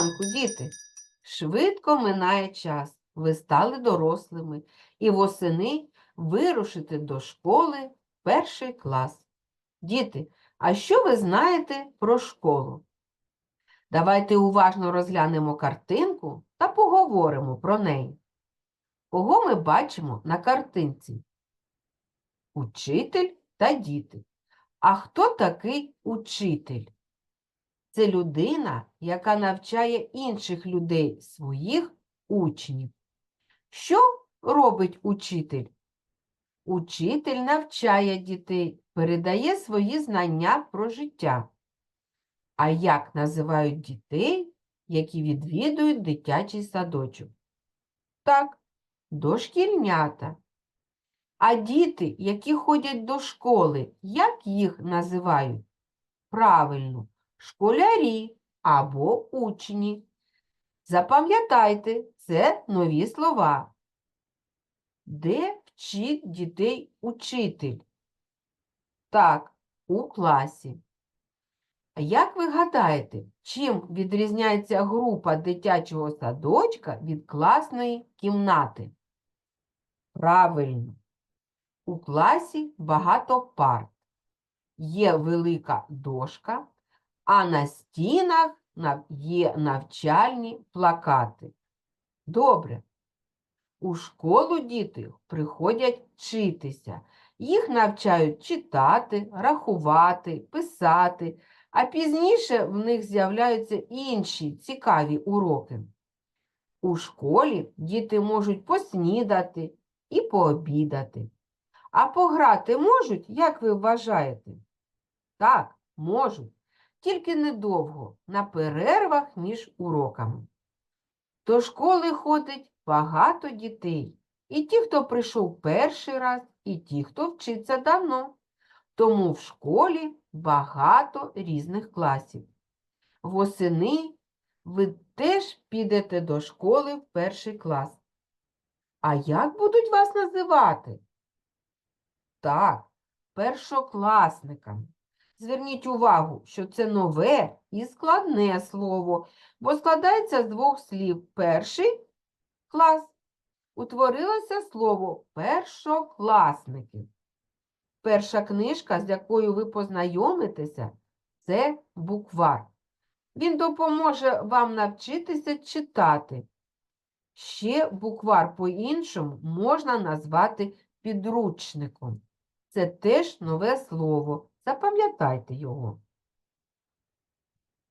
ранку, діти! Швидко минає час. Ви стали дорослими і восени вирушите до школи перший клас. Діти, а що ви знаєте про школу? Давайте уважно розглянемо картинку та поговоримо про неї. Кого ми бачимо на картинці? Учитель та діти. А хто такий учитель? Це людина, яка навчає інших людей своїх учнів. Що робить учитель? Учитель навчає дітей, передає свої знання про життя. А як називають дітей, які відвідують дитячий садочок? Так, дошкільнята. А діти, які ходять до школи, як їх називають? Правильно, школярі або учні. Запам'ятайте, це нові слова. Де вчить дітей учитель? Так, у класі. Як ви гадаєте, чим відрізняється група дитячого садочка від класної кімнати? Правильно, у класі багато парт. Є велика дошка, а на стінах є навчальні плакати. Добре. У школу діти приходять вчитися. Їх навчають читати, рахувати, писати, а пізніше в них з'являються інші цікаві уроки. У школі діти можуть поснідати і пообідати. А пограти можуть, як ви вважаєте? Так, можуть, тільки недовго, на перервах між уроками. До школи ходить багато дітей. І ті, хто прийшов перший раз, і ті, хто вчиться давно. Тому в школі багато різних класів. Восени ви теж підете до школи в перший клас. А як будуть вас називати? Так, першокласниками. Зверніть увагу, що це нове і складне слово, бо складається з двох слів. Перший клас. Утворилося слово першокласники. Перша книжка, з якою ви познайомитеся, це буквар. Він допоможе вам навчитися читати. Ще буквар по-іншому можна назвати підручником. Це теж нове слово. Запам'ятайте його.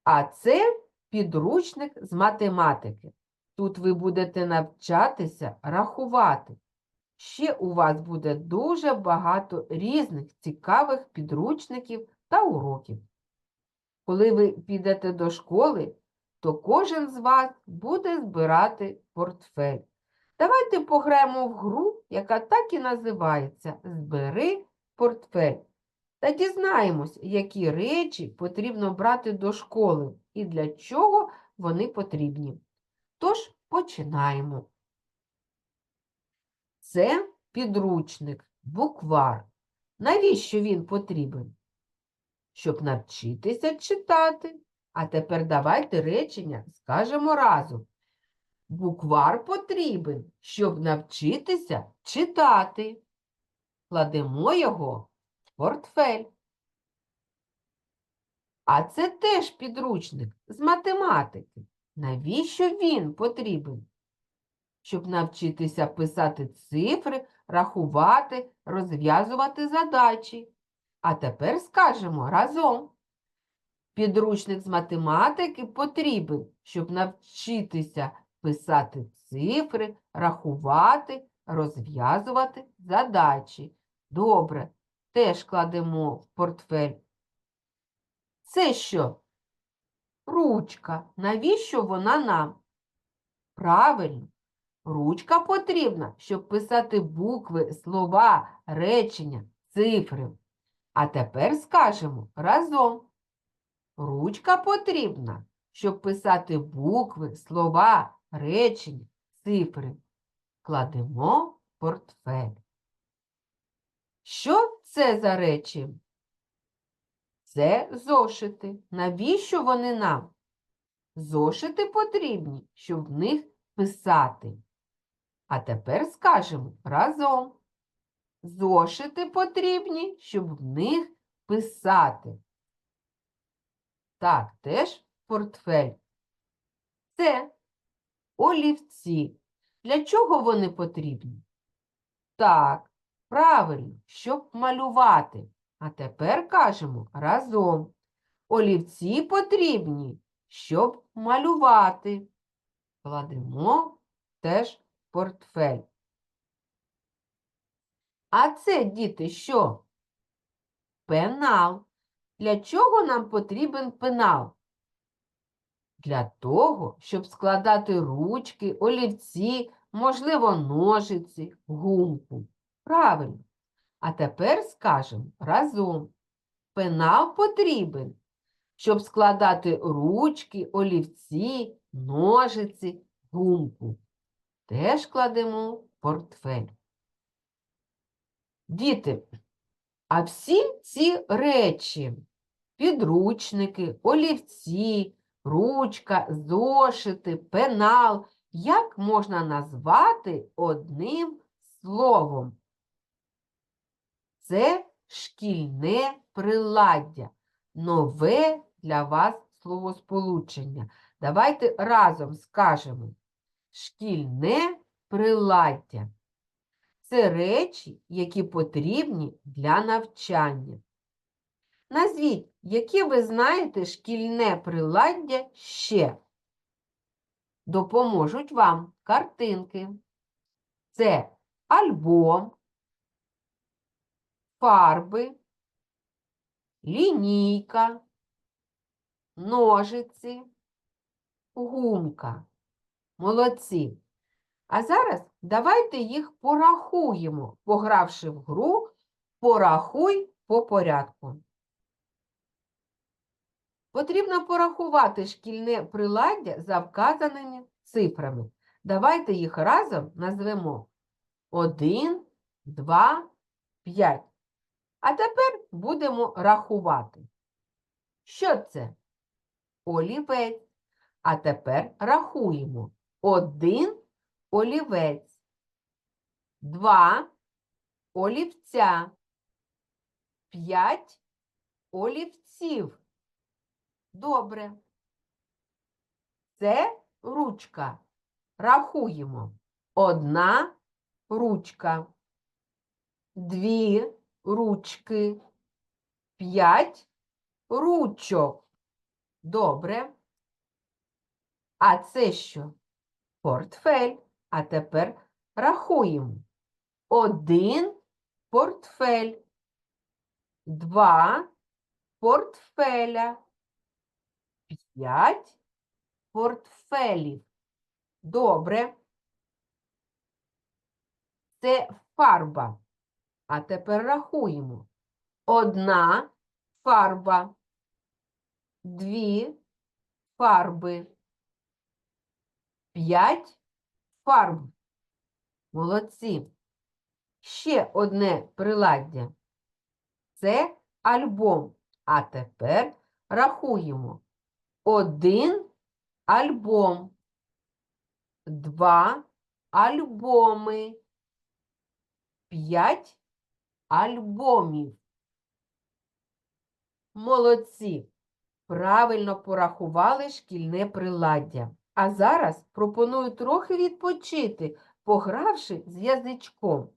А це підручник з математики. Тут ви будете навчатися рахувати. Ще у вас буде дуже багато різних цікавих підручників та уроків. Коли ви підете до школи, то кожен з вас буде збирати портфель. Давайте пограємо в гру, яка так і називається Збери портфель. Та дізнаємось, які речі потрібно брати до школи і для чого вони потрібні. Тож починаємо. Це підручник, буквар. Навіщо він потрібен? Щоб навчитися читати. А тепер давайте речення скажемо разом. Буквар потрібен, щоб навчитися читати. Кладемо його портфель. А це теж підручник з математики. Навіщо він потрібен? Щоб навчитися писати цифри, рахувати, розв'язувати задачі. А тепер скажемо разом. Підручник з математики потрібен, щоб навчитися писати цифри, рахувати, розв'язувати задачі. Добре, теж кладемо в портфель. Це що? Ручка. Навіщо вона нам? Правильно, ручка потрібна, щоб писати букви, слова, речення, цифри. А тепер скажемо разом. Ручка потрібна, щоб писати букви, слова, речення, цифри. Кладемо портфель. Що це за речі? Це зошити. Навіщо вони нам? Зошити потрібні, щоб в них писати. А тепер скажемо разом. Зошити потрібні, щоб в них писати. Так, теж портфель. Це олівці. Для чого вони потрібні? Так, правильно, щоб малювати. А тепер кажемо разом. Олівці потрібні, щоб малювати. Кладемо теж портфель. А це, діти, що? Пенал. Для чого нам потрібен пенал? Для того, щоб складати ручки, олівці, можливо, ножиці, гумку. Правильно. А тепер скажемо разом. Пенал потрібен, щоб складати ручки, олівці, ножиці, гумку. Теж кладемо портфель. Діти, а всі ці речі, підручники, олівці, ручка, зошити, пенал, як можна назвати одним словом? Це шкільне приладдя, нове для вас словосполучення. Давайте разом скажемо шкільне приладдя. Це речі, які потрібні для навчання. Назвіть, яке ви знаєте шкільне приладдя ще. Допоможуть вам картинки. Це альбом, фарби, лінійка, ножиці, гумка. Молодці. А зараз давайте їх порахуємо, погравши в гру Порахуй по порядку. Потрібно порахувати шкільне приладдя за вказаними цифрами. Давайте їх разом назвемо 1, 2, 5. А тепер будемо рахувати. Що це? Олівець. А тепер рахуємо. Один олівець. Два олівця. П'ять олівців. Добре. Це ручка. Рахуємо. Одна ручка. Дві ручки. П'ять ручок. Добре. А це що? Портфель. А тепер рахуємо. Один портфель. Два портфеля. П'ять портфелів. Добре. Це фарба. А тепер рахуємо. Одна фарба. Дві фарби. П'ять фарб. Молодці. Ще одне приладдя. Це альбом. А тепер рахуємо. Один альбом. Два альбоми. П'ять альбомів. Молодці. Правильно порахували шкільне приладдя. А зараз пропоную трохи відпочити, погравши з язичком.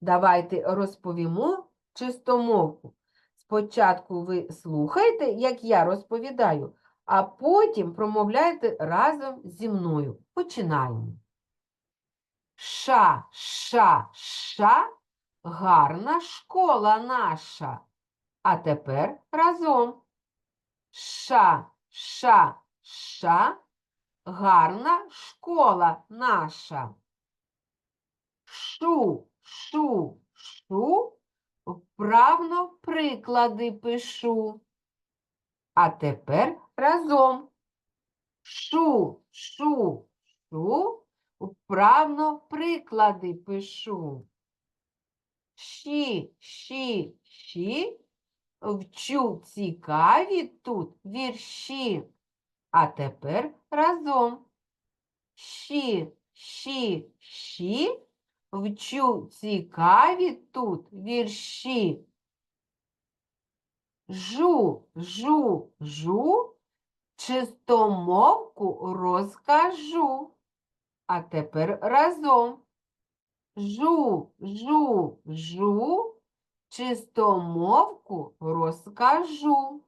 Давайте розповімо чистомовку. Спочатку ви слухайте, як я розповідаю, а потім промовляйте разом зі мною. Починаємо. Ша, ша, ша, гарна школа наша. А тепер разом. Ша, ша, ша, гарна школа наша. Шу, шу, шу, вправно приклади пишу. А тепер разом. Шу, шу, шу, вправно приклади пишу. Щі, щі, щі, вчу цікаві тут вірші. А тепер разом. Щі, щі, щі. Вчу цікаві тут вірші. Жу, жу, жу, чистомовку розкажу. А тепер разом. Жу, жу, жу, чистомовку розкажу.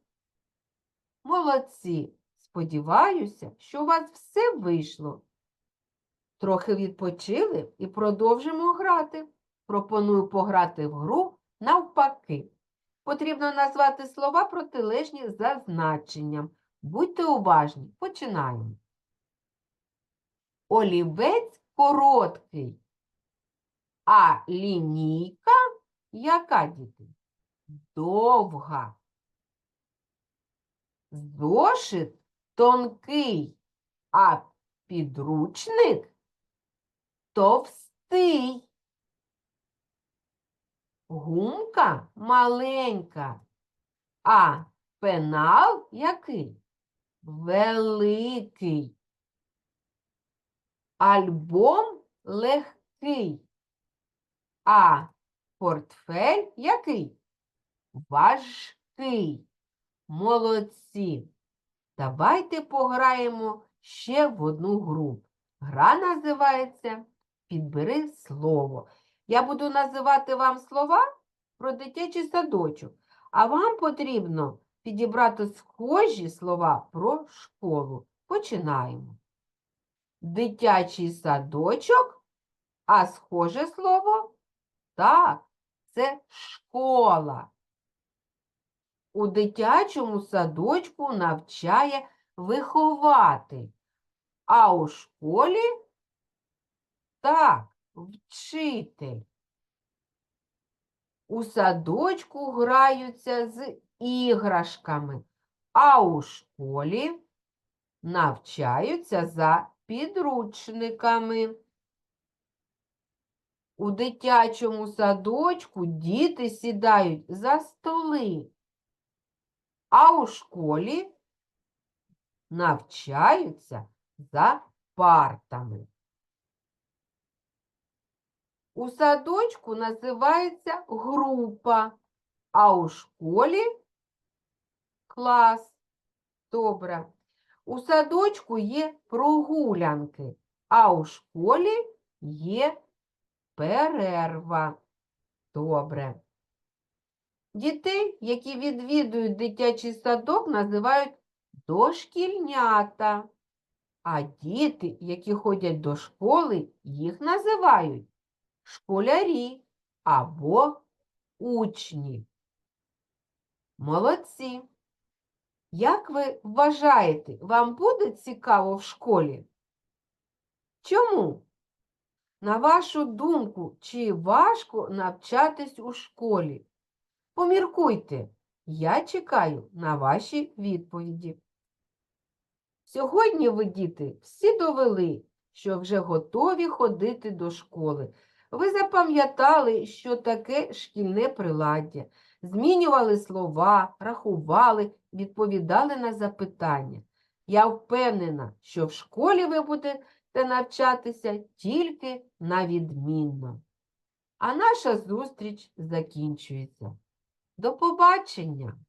Молодці! Сподіваюся, що у вас все вийшло. Трохи відпочили і продовжимо грати. Пропоную пограти в гру навпаки. Потрібно назвати слова протилежні за значенням. Будьте уважні, починаємо. Олівець короткий, а лінійка яка діти? Довга. Зошит тонкий, а підручник товстий. Гумка маленька, а пенал який? Великий. Альбом легкий, а портфель який? Важкий. Молодці. Давайте пограємо ще в одну гру. Гра називається Підбери слово. Я буду називати вам слова про дитячий садочок, а вам потрібно підібрати схожі слова про школу. Починаємо. Дитячий садочок, а схоже слово так, це школа. У дитячому садочку навчає виховати, а у школі так, вчитель. У садочку граються з іграшками, а у школі навчаються за підручниками. У дитячому садочку діти сідають за столи, а у школі навчаються за партами. У садочку називається група, а у школі клас. Добре. У садочку є прогулянки, а у школі є перерва. Добре. Дітей, які відвідують дитячий садок, називають дошкільнята. А діти, які ходять до школи, їх називають школярі або учні. Молодці. Як ви вважаєте, вам буде цікаво в школі? Чому? На вашу думку, чи важко навчатись у школі? Поміркуйте, я чекаю на ваші відповіді. Сьогодні ви, діти, всі довели, що вже готові ходити до школи. Ви запам'ятали, що таке шкільне приладдя, змінювали слова, рахували, відповідали на запитання. Я впевнена, що в школі ви будете навчатися тільки на відмінно. А наша зустріч закінчується. До побачення!